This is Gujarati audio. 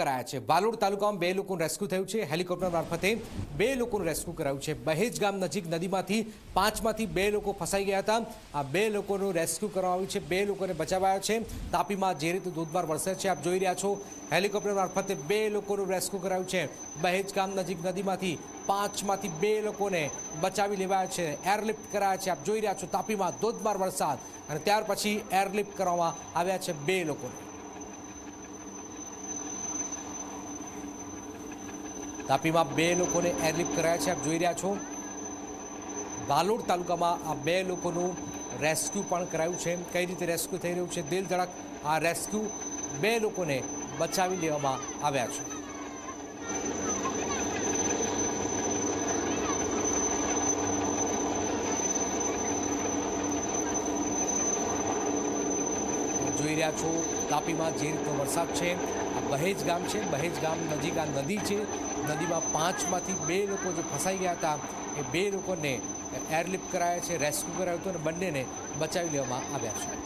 કરાયા છે. વાલોડ તાલુકામાં બે લોકોનું રેસ્ક્યુ થયું છે. હેલિકોપ્ટર મારફતે બે લોકોનું રેસ્ક્યુ કરાયું છે. બહેજ ગામ નજીક નદીમાંથી પાંચમાંથી બે લોકો ફસાઈ ગયા હતા. આ બે લોકોનું રેસ્ક્યુ કરવામાં આવ્યું છે. બે લોકોને બચાવાયા છે. તાપીમાં જે રીતે ધોધમાર વરસે છે, આપ જોઈ રહ્યા છો. હેલિકોપ્ટર મારફતે બે લોકોનું રેસ્ક્યુ કરાયું છે. બહેજ ગામ નજીક નદીમાંથી પાંચમાંથી બે લોકોને બચાવી લેવાયા છે. એરલિફ્ટ કરાયા છે. આપ જોઈ રહ્યા છો તાપીમાં ધોધમાર વરસાદ અને ત્યાર પછી એરલિફ્ટ કરવામાં આવ્યા છે બે લોકોને. તાપીમાં બે લોકોને એરલિફ્ટ કરાયા છે. આપ જોઈ રહ્યા છો વાલોડ તાલુકામાં આ બે લોકોનું રેસ્ક્યુ પણ કરાયું છે. કઈ રીતે રેસ્ક્યુ થઈ રહ્યું છે? દિલ ધડક આ રેસ્ક્યુ બે લોકોને બચાવી લેવામાં આવ્યા છે. જોઈ રહ્યા છો, તાપીમાં જે રીતનો વરસાદ છે, આ બહેજ ગામ છે, બહેજ ગામ નજીક આ નદી છે, નદીમાં પાંચમાંથી બે લોકો જે ફસાઈ ગયા હતા, એ બે લોકોને એરલિફ્ટ કરાયા છે રેસ્ક્યુ કરાયો હતો અને બંનેને બચાવી લેવામાં આવ્યા છે.